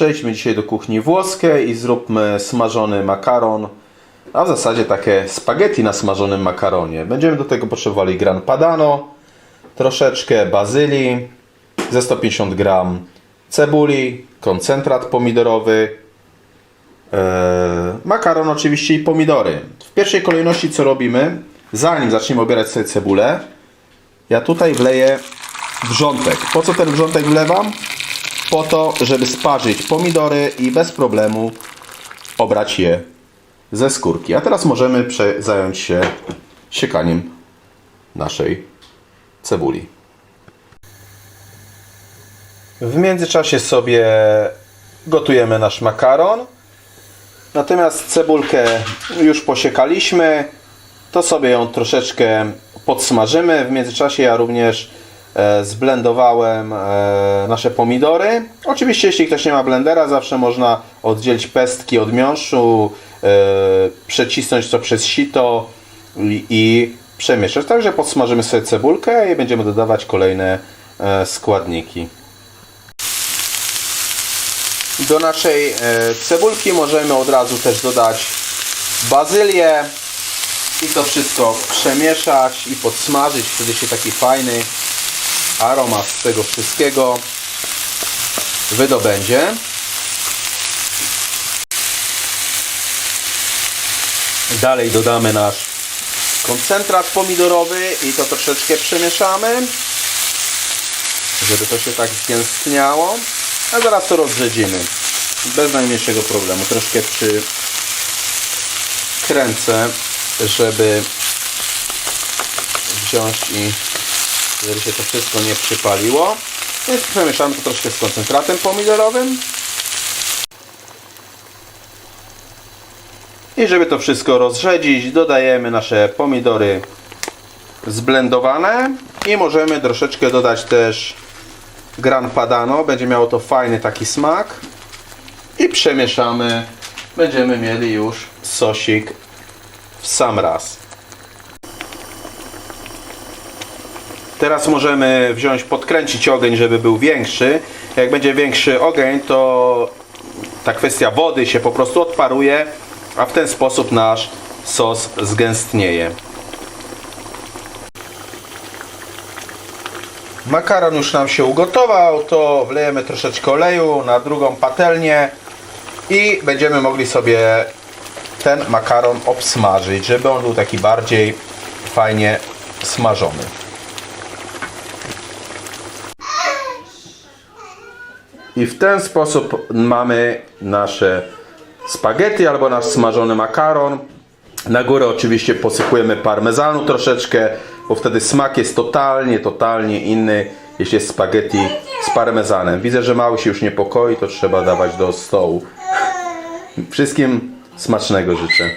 Przejdźmy dzisiaj do kuchni włoskiej i zróbmy smażony makaron, a w zasadzie takie spaghetti na smażonym makaronie. Będziemy do tego potrzebowali gran padano, troszeczkę bazylii, ze 150 gram cebuli, koncentrat pomidorowy, e, makaron oczywiście i pomidory. W pierwszej kolejności co robimy? Zanim zaczniemy obierać sobie cebulę, ja tutaj wleję wrzątek. Po co ten wrzątek wlewam? Po to, żeby sparzyć pomidory i bez problemu obrać je ze skórki. A teraz możemy zająć się siekaniem naszej cebuli. W międzyczasie sobie gotujemy nasz makaron. Natomiast cebulkę już posiekaliśmy, to sobie ją troszeczkę podsmażymy. W międzyczasie ja również zblendowałem e, nasze pomidory. Oczywiście jeśli ktoś nie ma blendera, zawsze można oddzielić pestki od miąższu, e, przecisnąć to przez sito i, przemieszać. Także podsmażymy sobie cebulkę i będziemy dodawać kolejne e, składniki. Do naszej e, cebulki możemy od razu też dodać bazylię i to wszystko przemieszać i podsmażyć. Wtedy się taki fajny aromat z tego wszystkiego wydobędzie. Dalej dodamy nasz koncentrat pomidorowy i to troszeczkę przemieszamy, żeby to się tak zgęstniało. A zaraz to rozrzedzimy. Bez najmniejszego problemu. Troszkę przykręcę, żeby wziąć i żeby się to wszystko nie przypaliło. Więc przemieszamy to troszkę z koncentratem pomidorowym. I żeby to wszystko rozrzedzić, dodajemy nasze pomidory zblendowane i możemy troszeczkę dodać też gran padano. Będzie miało to fajny taki smak. I przemieszamy. Będziemy mieli już sosik w sam raz. Teraz możemy wziąć, podkręcić ogień, żeby był większy. Jak będzie większy ogień, to ta kwestia wody się po prostu odparuje, a w ten sposób nasz sos zgęstnieje. Makaron już nam się ugotował, to wlejemy troszeczkę oleju na drugą patelnię i będziemy mogli sobie ten makaron obsmażyć, żeby on był taki bardziej fajnie smażony. I w ten sposób mamy nasze spaghetti albo nasz smażony makaron. Na górę oczywiście posypujemy parmezanu troszeczkę, bo wtedy smak jest totalnie, totalnie inny, jeśli jest spaghetti z parmezanem. Widzę, że mały się już niepokoi, to trzeba dawać do stołu. Wszystkim smacznego życzę.